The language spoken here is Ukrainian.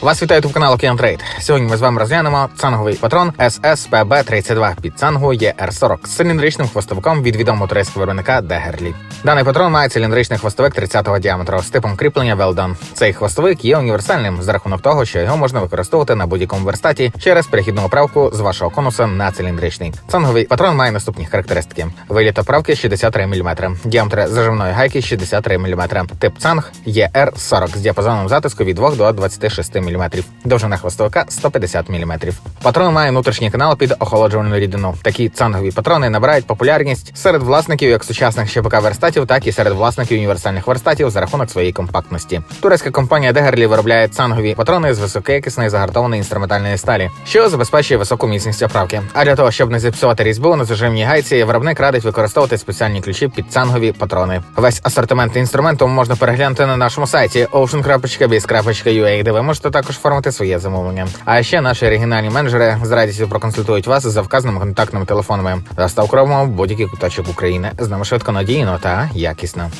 Вас вітає тут канал Океан. Сьогодні ми з вами розглянемо цанговий патрон SSPB 32 під цангу ER40 з циліндричним хвостовиком від відомого турецького виробника Дегерлі. Даний патрон має циліндричний хвостовик 30-го діаметру з типом кріплення Weldon. Цей хвостовик є універсальним за рахунок того, що його можна використовувати на будь-якому верстаті через перехідну оправку з вашого конуса на циліндричний. Цанговий патрон має наступні характеристики: виліт оправки 63 мм, діаметр зажимної гайки 63 мм, тип цанг ER40 з діапазоном затиску від 2 до 26 мм, довжина хвостовика 150 мм. Патрон має внутрішній канал під охолоджувальну рідину. Такі цангові патрони набирають популярність серед власників як сучасних ЩПК верстатів, так і серед власників універсальних верстатів за рахунок своєї компактності. Турецька компанія Дегерлі виробляє цангові патрони з високоякісної загартованої інструментальної сталі, що забезпечує високу міцність оправки. А для того, щоб не зіпсувати різьбу на зажимній гайці, виробник радить використовувати спеціальні ключі під цангові патрони. Весь асортимент інструменту можна переглянути на нашому сайті ocean.biz.ua, де ви можете також оформити своє замовлення. А ще наші оригінальні менеджери з радістю проконсультують вас за вказаними контактними телефонами. Заставкровимо будь-який куточок України з нами швидко надійно та якісно.